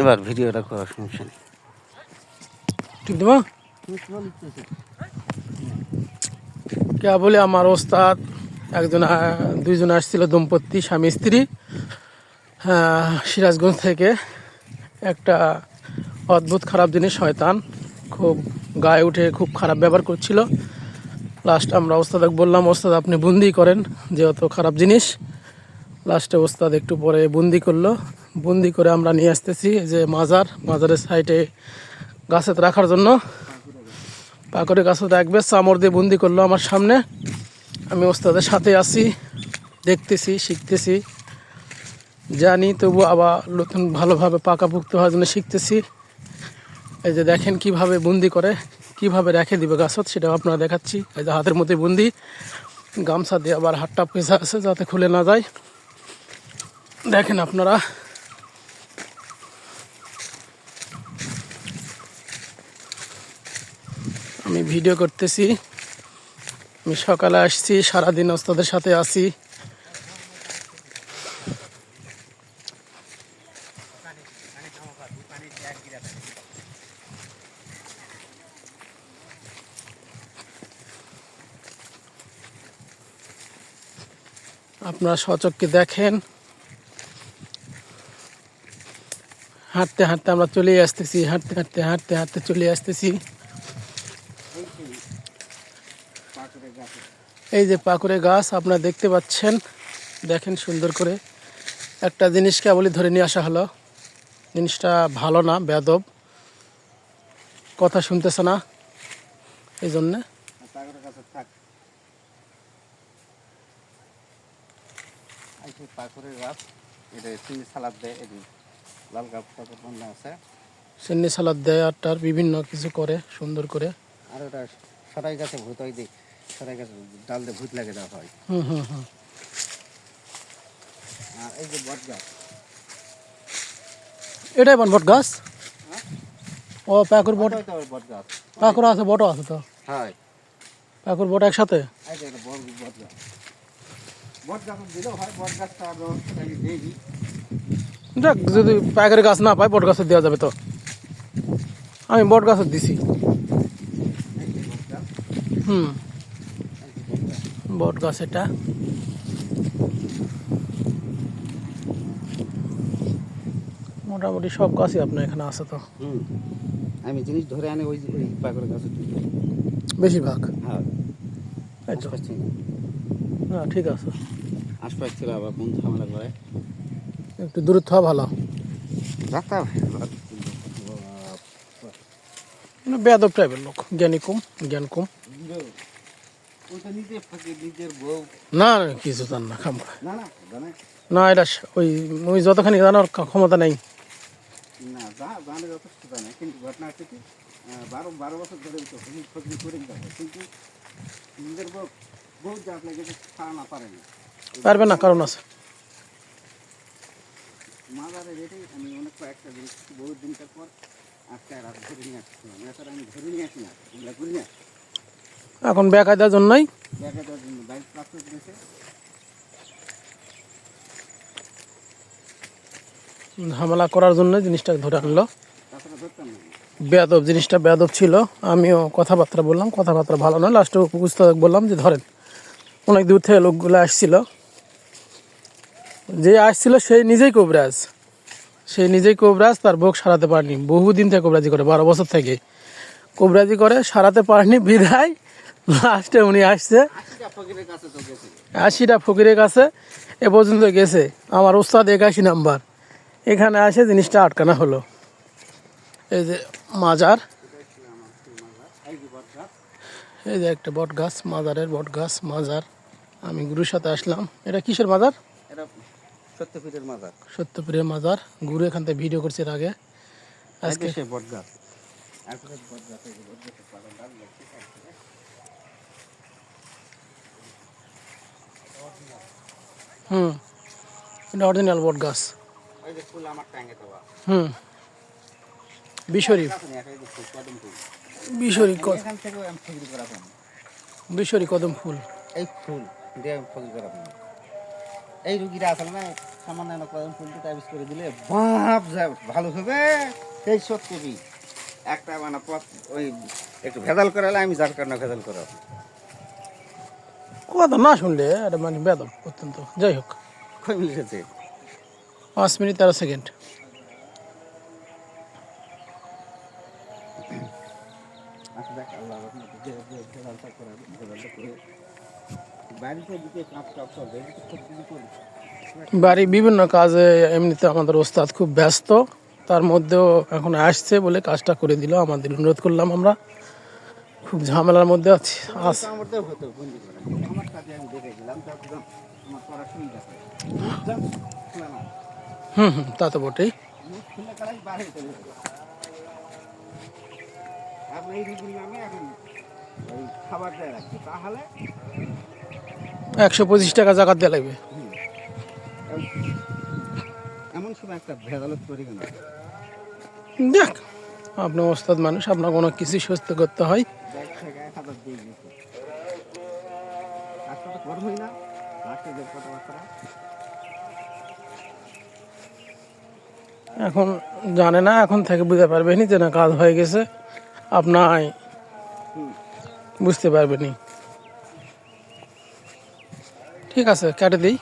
এবার ভিডিওটা করার সমস্যা নেই। ঠিক কে বলে আমার ওস্তাদ? একজন দুইজন আসছিল দম্পতি, স্বামী, স্ত্রী। সিরাজগঞ্জ থেকে একটা অদ্ভুত খারাপ জিনিস, শয়তান। খুব গায়ে উঠে খুব খারাপ ব্যবহার করছিল। লাস্ট আমরা ওস্তাদকে বললাম, ওস্তাদ, আপনি বন্দি করেন, যেহেতু খারাপ জিনিস। লাস্টে ওস্তাদ একটু পরে বন্দি করল। বন্দি করে আমরা নিয়ে আসতেছি যে মাজার, মাজারের সাইডে গাছেতে রাখার জন্য। পাকড়ে গাছে রাখবে, চামড় দিয়ে বন্দি করল আমার সামনে। আমি ওস্তাদের সাথে আছি, দেখতেছি, শিখতেছি। জানি তবু আবার নতুন ভালোভাবে পাকাপুক্ত হওয়ার জন্য শিখতেছি। এই যে দেখেন কীভাবে বন্দি করে, কীভাবে রেখে দিবে গাছত, সেটাও আপনারা দেখাচ্ছি। এই যে হাতের মধ্যে বন্দি, গামছা দিয়ে আবার হাতটা পেঁচা আছে যাতে খুলে না যায়। দেখেন আপনারা আমি ভিডিও করতেছি। আমি সকালে আসছি, সারাদিন ওস্তাদের সাথে আছি। আপনারা সচককে দেখেন। হাঁটতে হাঁটতে আমরা চলে আসতেছি, হাঁটতে হাঁটতে হাঁটতে হাঁটতে চলে আসতেছি। এই যে পাকুড়ে গাছ আপনারা দেখতে পাচ্ছেন দেখেন সুন্দর করে। একটা জিনিস কেবলই ধরে নিয়ে আসা হলো। জিনিসটা ভালো না বেদব কথা শুনতেছে না। এই জন্যে। সিন্নি সালাদ দেয় আর তার বিভিন্ন কিছু করে সুন্দর করে। আর ওটা সরাই গাছে ভূত হয় সরাই গাছে ডাল দিয়ে ভূত লাগে দেওয়া হয়। আর এই যে বট গাছ। এটাই বান বট গাছ? ও পাকুর বট। বট গাছ। পাকুর আছে বটও আছে তো? হয়। পাকুর বট একসাথে? এই যে এটা বড় বট গাছ। বট গাছ দিলেও হয় বট গাছটা আর ব্যবস্থা দেখ যদি পাকের গাছ না পাই বট গাছের দেওয়া যাবে তো। আমি বট গাছের দিছি। গাছ। হুম। বট গাছ এটা। মোটামুটি সব গাছই আপনার এখানে আছে তো? হুম। আমি জিনিস ধরে আনি ওই ওই পাকড়ের গাছে বেশিরভাগ? হ্যাঁ। ছিল হ্যাঁ ঠিক আছে। আশপাশ ছিল আবার কোন ঝামেলা করে? একটু দূরত্ব হওয়া ভালো। ডাক্তার মানে বেয়াদব টাইপের লোক জ্ঞানী কম জ্ঞান কম। না না, কিছু জান না খাম। না না না এটা ওই ওই যতখানি জানার ক্ষমতা নেই। পারবে না কারণ আছে। মাজারে রেটে আমি অনেক কয়েকটা জিনিস বহু দিনটার পর আজকে রাত ধরে নিয়ে আসছিলাম এছাড়া আমি ধরে নিয়ে আসি না এগুলো করি না। এখন বেকায়দার জন্যই। জন্য প্রাপ্ত ঝামেলা করার জন্য জিনিসটা ধরে আনলো। না বেয়াদব জিনিসটা বেয়াদব ছিল। আমিও কথাবার্তা বললাম কথাবার্তা ভালো নয়। লাস্টে পুস্তক বললাম যে ধরেন অনেক দূর থেকে লোকগুলো আসছিল। যে আসছিল সেই নিজেই কবরাজ। সেই নিজেই কবরাজ তার ভোগ সারাতে পারেনি। বহুদিন থেকে কবরাজি করে বারো বছর থেকে। কবরাজি করে সারাতে পারেনি বিধায় লাস্টে উনি আসছে। আশিটা ফকিরের কাছে এ পর্যন্ত গেছে। আমার ওস্তাদ একাশি নাম্বার। এখানে আসে জিনিসটা আটকানো হলো। এই যে মাজার। এই যে একটা বট গাছ মাজারের বট গাছ মাজার। আমি গুরুর সাথে আসলাম। এটা কিসের মাজার? এটা মাজার। মাজার। গুরু এখান থেকে ভিডিও করছে এর আগে। আজকে বট গাছ বট গাছ এই যে বট গাছের পালন ডাল লাগছে তারপরে হুম। এটা অরিজিনাল বট গাছ। হুম। বিশরি গাছ নেই একটা এই যে ফুল কদম ফুল বিশরি বিশরি কদম ফুল। এই ফুল এই রুগীরা আসলে না সামান্য কদম ফুলটি তাবিজ করে দিলে বাপ যা ভালো হবে। সেই সত্যি। একটা মানে পথ ওই একটু ভেজাল করালে আমি যার কারণে ভেজাল করা কথা না শুনলে এটা মানে বেদব অত্যন্ত। যাই হোক। পাঁচ মিনিট তেরো সেকেন্ড। বাড়ি বিভিন্ন কাজে এমনিতে আমাদের ওস্তাদ খুব ব্যস্ত তার মধ্যেও এখন আসছে বলে কাজটা করে দিল। আমাদের অনুরোধ করলাম আমরা। খুব ঝামেলার মধ্যে আছি করে করা হুম হুম তা তো বটেই। একশো পঁচিশ টাকা জাকাত দেওয়া লাগবে। এমন সময় একটা ভেজালত তৈরি কেন দেখ আপনি ওস্তাদ মানুষ আপনার কোনো কিছু সুস্থ করতে হয়। এখন জানে না, এখন থেকে বুঝতে পারবেনি যে না কাজ হয়ে গেছে। আপনার বুঝতে পারবেনি ঠিক আছে, কেটে দিই।